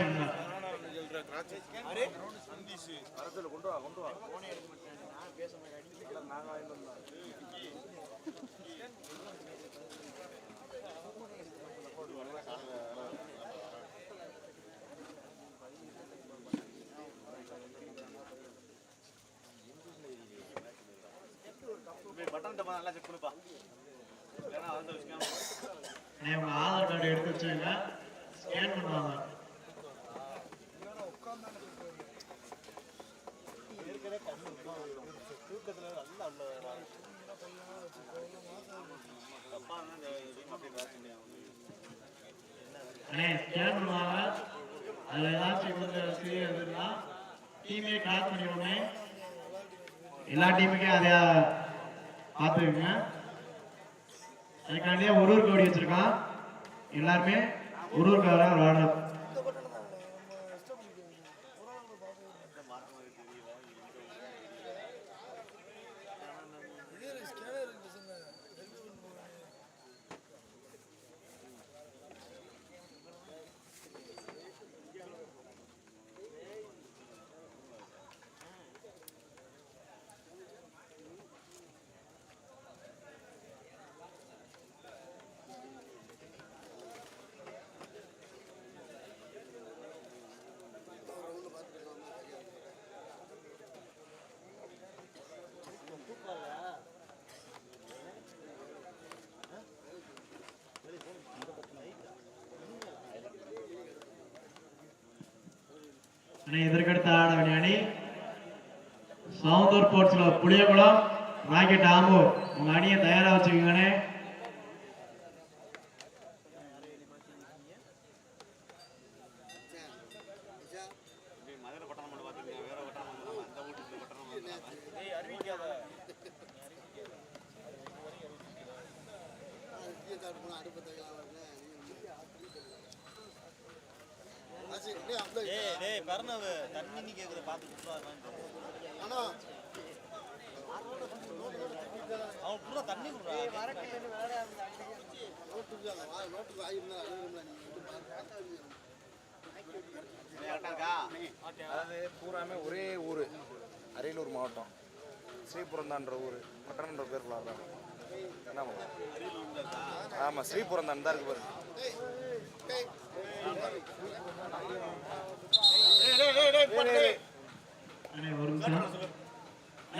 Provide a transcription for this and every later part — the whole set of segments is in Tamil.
வச்சுக்கோங்க பட்டன் டப்பா நல்லா செக் பண்ணுப்பா ஏன்னா வந்து வச்சுக்கோங்க ஆதார் கார்டு எடுத்து வச்சுங்க ஸ்கேன் பண்ணுவாங்க தூக்கத்துல நல்லா உள்ள தப்பா இருந்தா இந்த ரூம் அப்படியே வாட்ச் முடியும் அண்ணே ஸ்கேன் பண்ணுவாங்க அதுல ஏதாச்சும் வந்து சீரியஸ் இருந்தா டீமே கிளாஸ் எல்லா டீமுக்கும் அதை பார்த்துக்குங்க. அதுக்காண்டியே ஒரு ஒரு கோடி வச்சிருக்கான். எல்லாருமே ஒரு ஒரு கார விளையாடுறோம் அண்ணே இதற்கடுத்த ஆட வேண்டிய அணி சவுந்தூர் ஸ்போர்ட்ஸ்ல புளியகுளம் ராக்கெட் ஆம்பூர் உங்க அணியை தயாரா வச்சுக்கோங்கண்ணே இப்படி மதுரை பட்டணம் மட்டும் பார்த்துருக்கீங்க வேற பட்டணம் வந்து அந்த வீட்டுக்கு பட்டணம் வந்து ஏய் அறிவிக்காத ஏய் டேய் பர்ணவு தண்ணி நீ கேக்குற பாத்து குடுறான் அவன் புறா தண்ணி குடுறா அதாவது பூராமே ஒரே ஊர் அரியலூர் மாவட்டம் ஸ்ரீபுரந்தான்ற ஊர் பட்டணன்ற பேர் தான் என்ன பண்ணலாம் ஆமாம் ஸ்ரீபுரந்தான் தான் இருக்கு பாருங்க அண்ணே ஒரு நிமிஷம் அண்ணே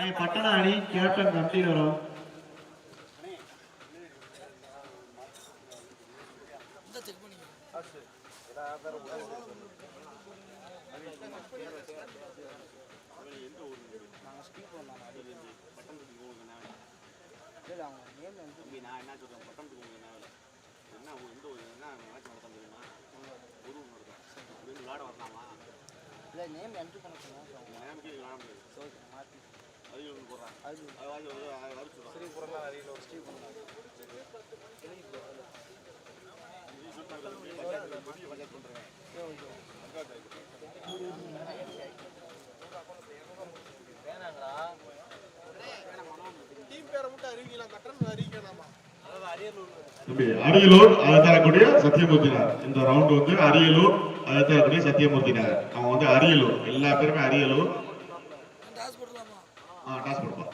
பட்டண அணி கேப்டன் கம்பெனி வரும் தம்பி நான் என்ன சொல்றேன் பட்டணத்துக்கு உங்களுக்கு என்ன வேலை என்ன உங்க எந்த ஊர் என்ன மேட்ச் நடத்த தெரியுமா ஒரு ஊர் நடக்கும் அப்படின்னு விளையாட வரலாமா இல்லை நேம் என்ட்ரி பண்ண சொன்னா உங்க நேமுக்கு விளையாட முடியாது அரியலூர் போடுறான் அது அது அரியலூர் அதை தரக்கூடிய சத்தியமூர்த்தினார் இந்த ரவுண்ட் வந்து அரியலூர் அதை தரக்கூடிய சத்தியமூர்த்தினார் அவன் வந்து அரியலூர். எல்லா பேருமே அரியலூர். ಕಾಸು ಕೊಡ್ಬಾರ್ದು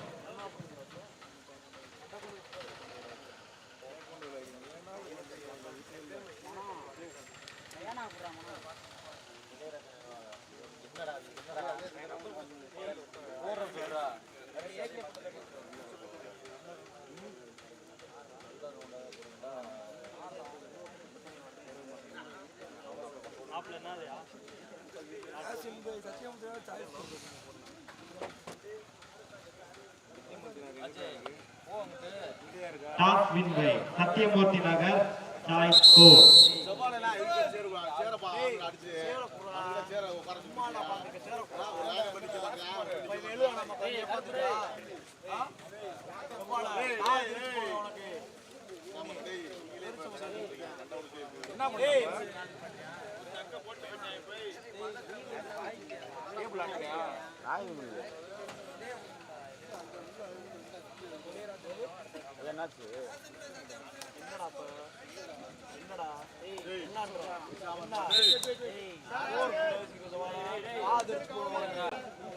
என்னடா என்னடா மேட்ச் நடத்துறீங்களா இல்ல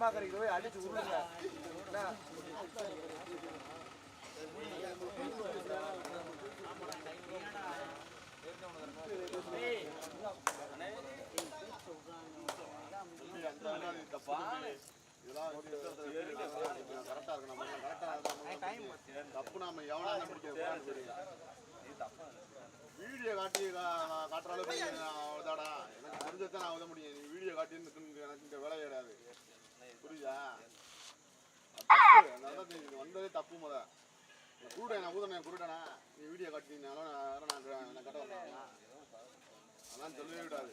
அம்மா கரைக்கு போய் அடிச்சு விடுங்க. தப்பு நாம எவனா வீடியோ காட்டி கா- காட்டுற அளவுக்கு அவ்வளோதாடா எனக்கு தெரிஞ்சதான் நான் உத முடியும். வீடியோ காட்டின்னு எனக்கு இந்த எனக்கு வேலை கிடையாது. புரியுதா? தப்பு வந்ததே தப்பு முத. கூட நான் ஊதனே குருடனா நீ வீடியோ காட்டினாலும் நான் நான் கட்ட வரேன் அதெல்லாம் சொல்லவே விடாது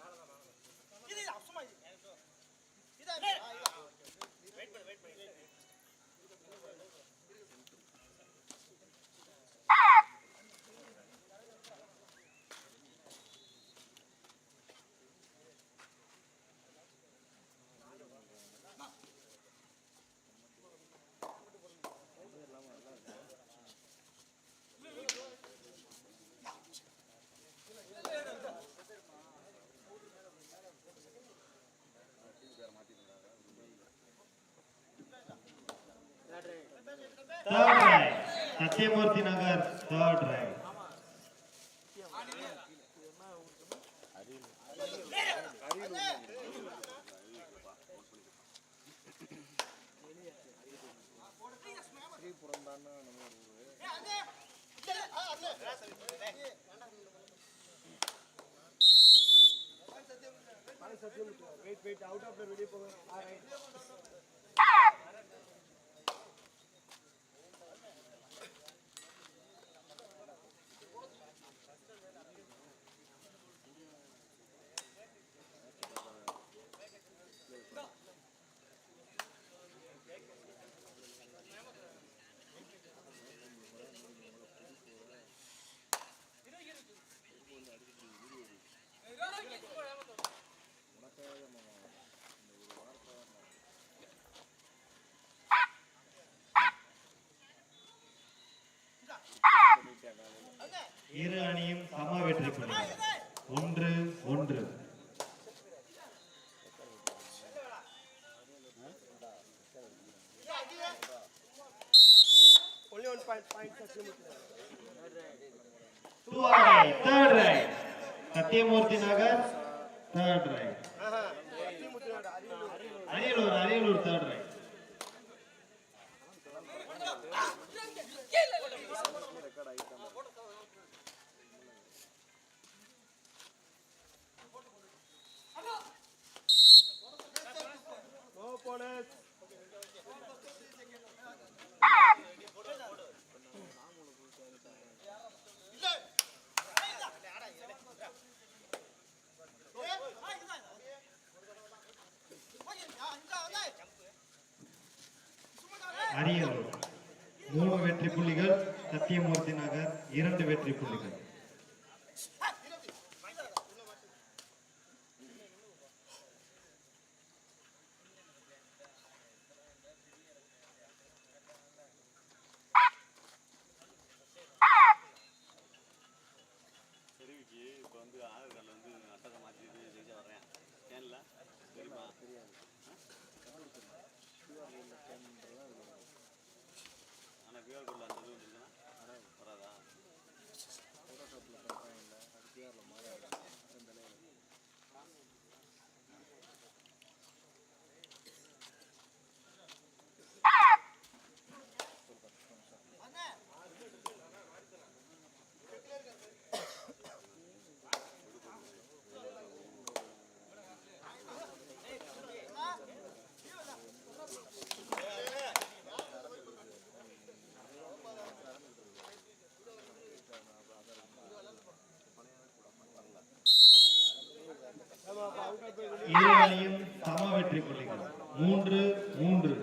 ரைட் சத்யமூர்த்தி நகர் தேர்ட் இரு அணியும் சம வெற்றி புள்ளிகள் ஒன்று ஒன்று. Sathyamoorthy Nagar third right Ariyalur Ariyalur third right Ariyalur. மூணு வெற்றி புள்ளிகள் சத்தியமூர்த்தி நகர் இரண்டு வெற்றி புள்ளிகள். சரி விக்கி கோடில் அந்த ஆதார் கார்டில் வராதா? அட்டத்தை மாற்றி ஜெயிச்சா வர்றேன் ஏன்ல தெரியுமா இரு அணியும் சம வெற்றி புள்ளிகள் மூன்று மூன்று.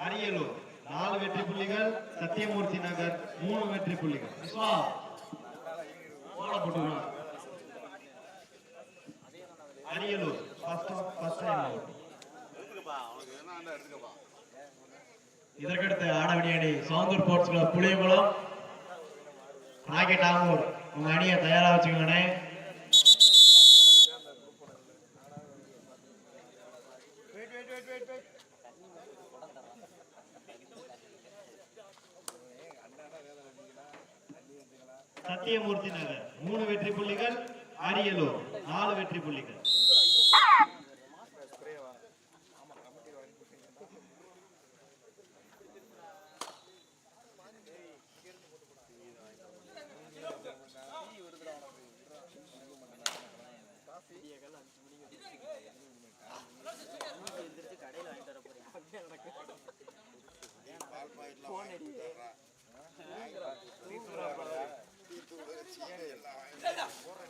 அரியலூர் நாலு வெற்றி புள்ளிகள் சத்தியமூர்த்தி நகர் மூணு வெற்றி புள்ளிகள். அரியலூர் இதற்கடுத்து ஆடவணி அணி Soundar sports club Puliyankulam. Rocket Amur உங்க அணியை தயாரா வச்சுக்கோங்கண்ணே சத்தியமூர்த்தி நகர் மூணு வெற்றி புள்ளிகள் அரியலூர். நாலு வெற்றி புள்ளிகள். எந்திரிச்சு Yeah.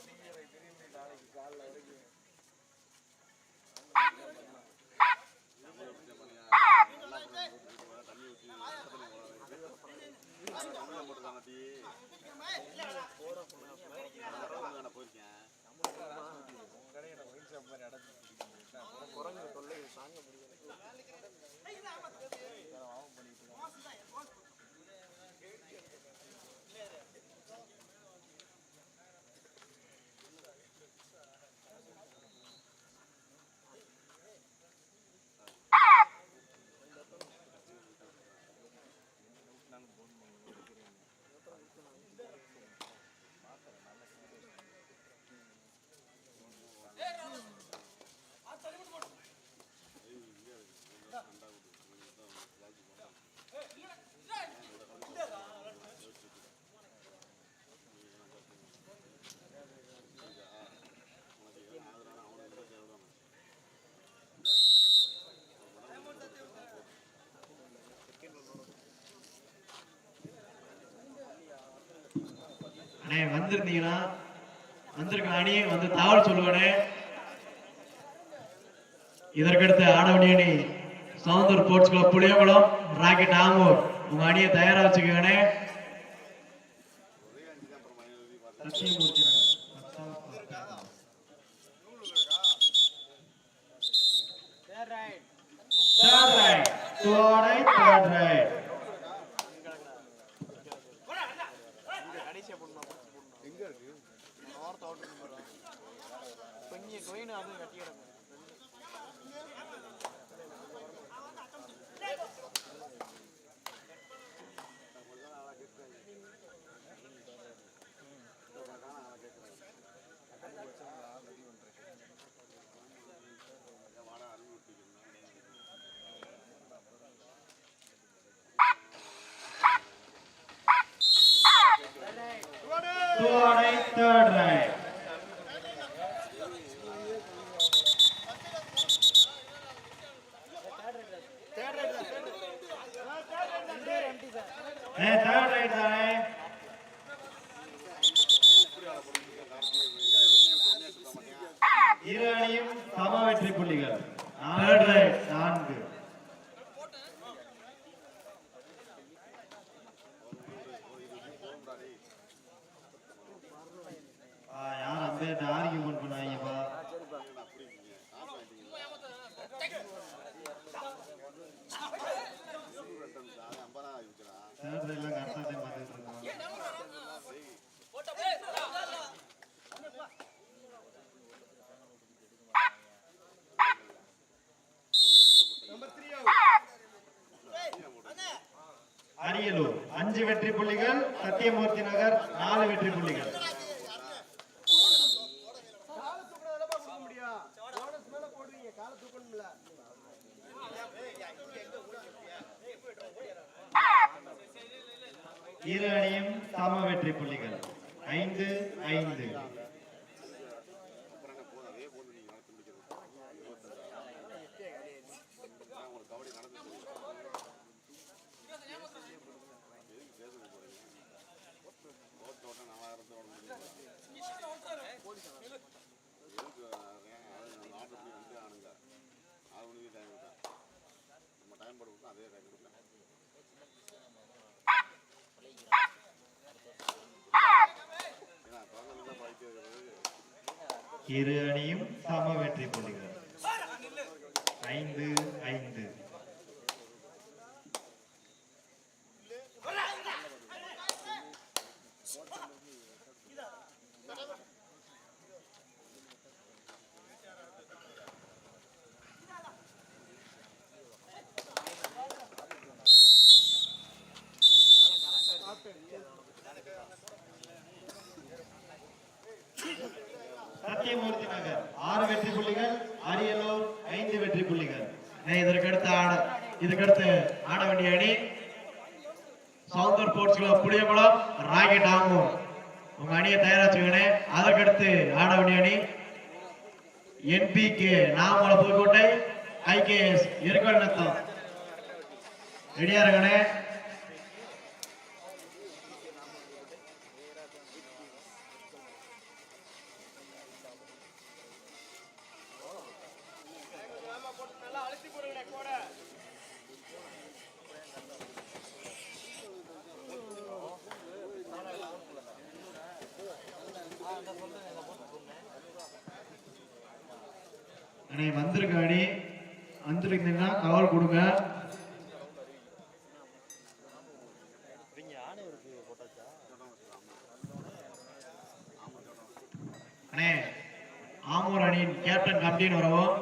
அண்ணே வந்திருந்தீங்கன்னா வந்திருக்க அணி வந்து தகவல் சொல்லுவானே. இதற்கடுத்து ஆடவணி அணி Soundar sports club Puliyakulam rocket Amur உங்க அணியை தயாரா வச்சுக்கோங்கண்ணே. Third right, third right. அந்த ஆர்கியூமெண்ட் பண்ணாங்கப்பா தேர்ட் கரெக்டாக பார்த்துட்டு அரியலூர் அஞ்சு வெற்றி புள்ளிகள் சத்தியமூர்த்தி நகர் நாலு வெற்றி புள்ளிகள். இரு அணியும் சம வெற்றி புள்ளிகள். ஐந்து ஐந்து. இரு அணியும் சம வெற்றி கொள்கிறது ஐந்து ஐந்து ஆறு வெற்றி புள்ளிகள் அரியலூர் ஐந்து வெற்றி புள்ளிகள். இதற்கடுத்து ஆட இதற்கடுத்து ஆட வேண்டிய அணி Soundar sports club Puliyakulam rocket ஆகும் உங்க அணியை தயாராச்சுக்கணே அதற்கடுத்து ஆட வேண்டிய அணி என்பிகே நாமல புதுக்கோட்டை ஐகேஎஸ் எருக்கல் ரெடியா இருக்கணே ஆமூர் அணியின் கேப்டன் கம்பீன் வரவும்.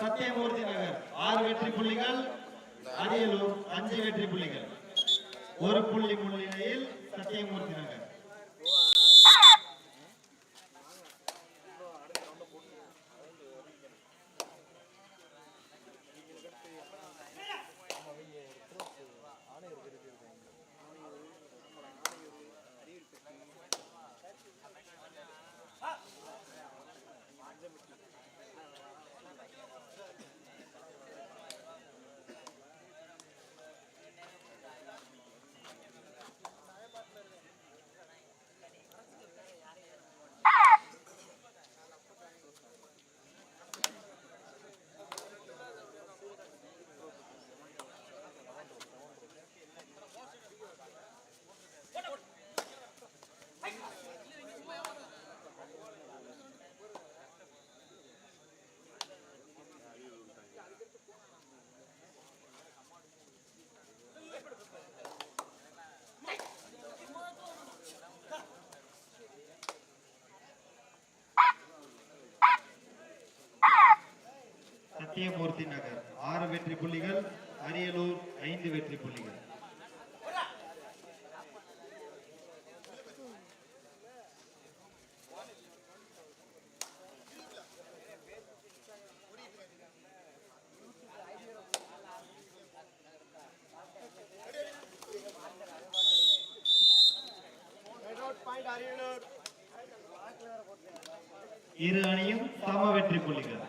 சத்தியமூர்த்தி நகர். ஆறு வெற்றி புள்ளிகள் அரியலூர் அஞ்சு வெற்றி புள்ளிகள். ஒரு புள்ளி முன்னிலையில் சத்தியமூர்த்தி நகர். சத்தியமூர்த்தி நகர். ஆறு வெற்றி புள்ளிகள் அரியலூர் ஐந்து வெற்றி புள்ளிகள். இரு அணியும் சம வெற்றி புள்ளிகள்.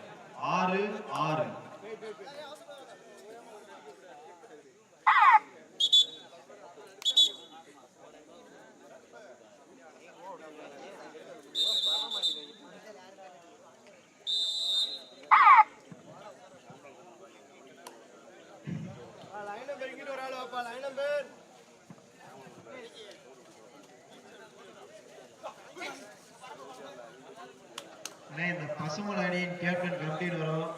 ஆறு ஆறு அண்ணே இந்த பசுமலை அணியின் கேப்டன் கம்பீர் வரும்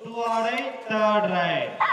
துவாடை right, third right.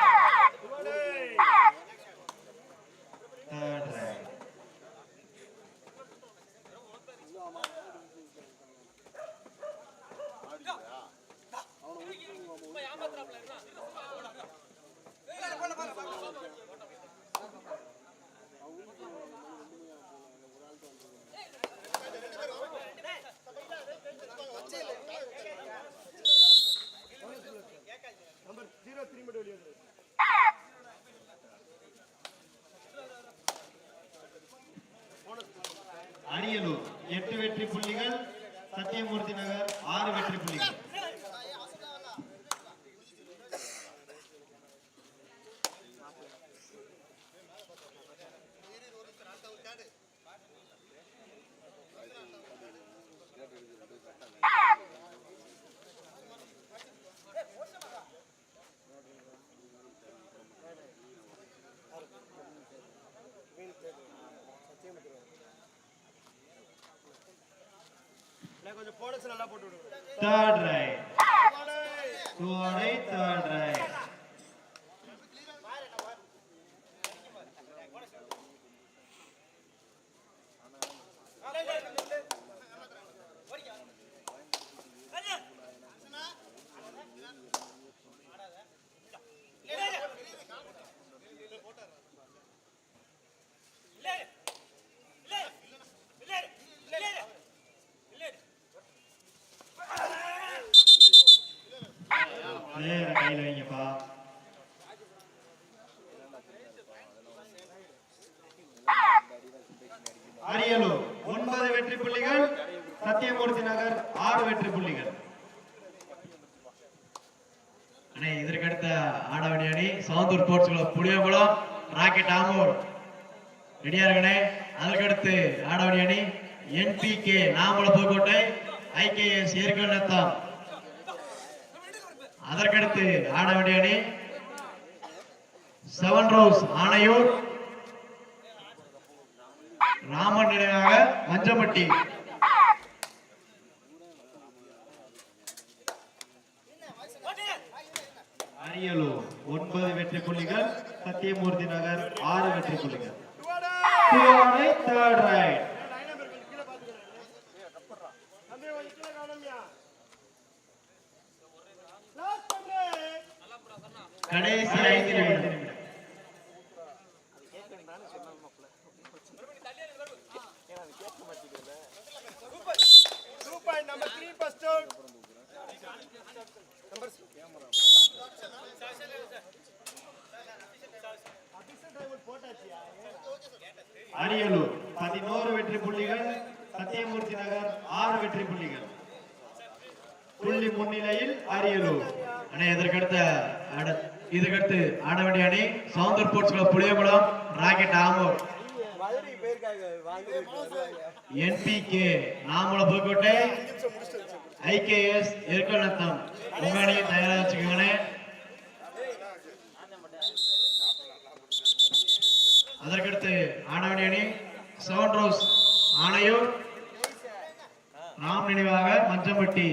கொஞ்சம் போனஸ் நல்லா போட்டு விடுங்க தேர்ட் ரைட் துவாடை தேர்ட் ரைட் நேர கையில் வைங்கப்பா அரியலூர் ஒன்பது வெற்றி புள்ளிகள் சத்தியமூர்த்தி நகர் ஆறு வெற்றி புள்ளிகள். அண்ணே இதற்கடுத்த ஆடவணி அணி Soundar sports club Puliyakulam rocket Amur. ரெடியா இருக்கணே அதற்கடுத்து ஆடவணி அணி என்பிகே நாமல புதுக்கோட்டை ஐகேஎஸ் ஏற்கனவே அதற்கடுத்து ஆட வேண்டிய அணி செவன் ரோஸ் ஆணையூர். ராமன் நினைவாக மஞ்சப்பட்டி அரியலூர் ஒன்பது வெற்றி புள்ளிகள் சத்தியமூர்த்தி நகர் ஆறு வெற்றி புள்ளிகள். தேர்ட் ரைட் கடைசி ஐந்து நிமிடம் அரியலூர் பதினோரு வெற்றி புள்ளிகள் சத்தியமூர்த்தி நகர் ஆறு வெற்றி புள்ளிகள். புள்ளி முன்னிலையில் அரியலூர். அண்ணே எதற்கடுத்த ஆட- இதுக்கடுத்து ஆட வேண்டிய அணி Soundar sports club Puliyakulam rocket Amur NPK நாமள Pudukkottai IKS Erukkanatham உங்க அணியும் தயாரா வச்சுக்கோங்கண்ணே. அதற்கடுத்து ஆனவணி அணி செவன் ரோஸ் ஆணையூர். ராம் நினைவாக மஞ்சம்பட்டி.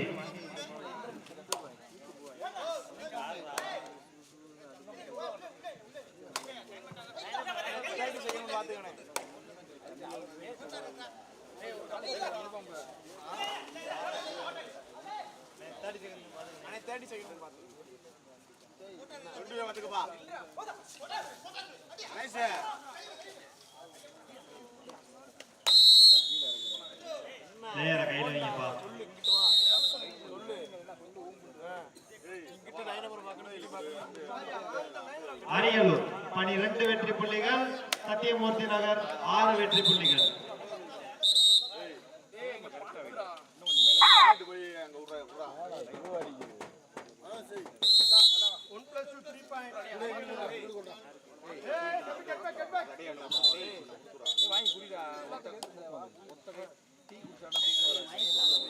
பார்க்கணும் வெளியே பார்க்கணும் அரியலூர் பனிரெண்டு வெற்றி புள்ளிகள் சத்தியமூர்த்தி நகர் ஆறு வெற்றி புள்ளிகள் போய் அங்க விட்றா விட்றா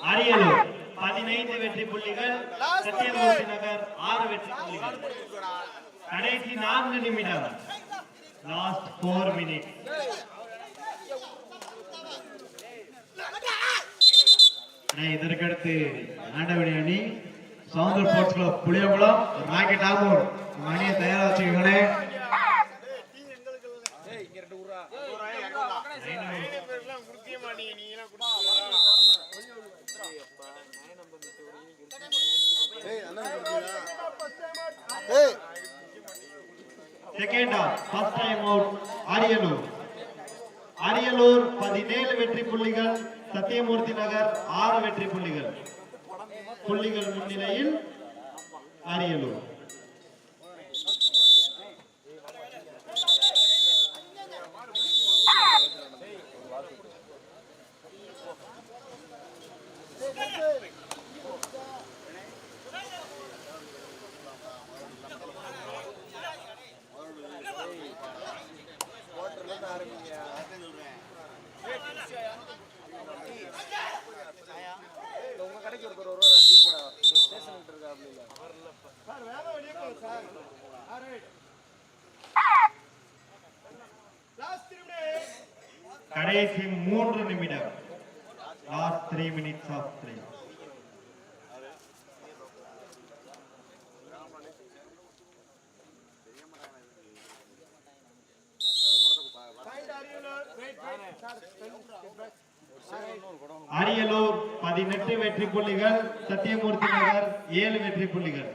அரியலூர் பதினைந்து வெற்றி புள்ளிகள் சத்தியமூர்த்தி நகர் ஆறு வெற்றி புள்ளிகள். கடைசி நான்கு நிமிடம். லாஸ்ட் போர் மினிட் இதற்கடுத்து ஆண்டவடி அணி Soundar sports club Puliyankulam rocket ஆகும் அணியை தயாராக வச்சுக்கோங்களேன் ஏய் second half first time out Ariyalur. Ariyalur பதினேழு வெற்றி புள்ளிகள் சத்தியமூர்த்தி நகர் ஆறு வெற்றி புள்ளிகள். புள்ளிகள் முன்னிலையில் அரியலூர் உங்க கடைக்கு ஒருத்தர் வருவாரா டீ போட ஸ்டேஷன் இருக்கா அப்படி இல்லை கடைசி மூன்று நிமிடம் last three minutes of three Ariyalur பதினெட்டு வெற்றி புள்ளிகள் சத்தியமூர்த்தி நகர் ஏழு வெற்றி புள்ளிகள்.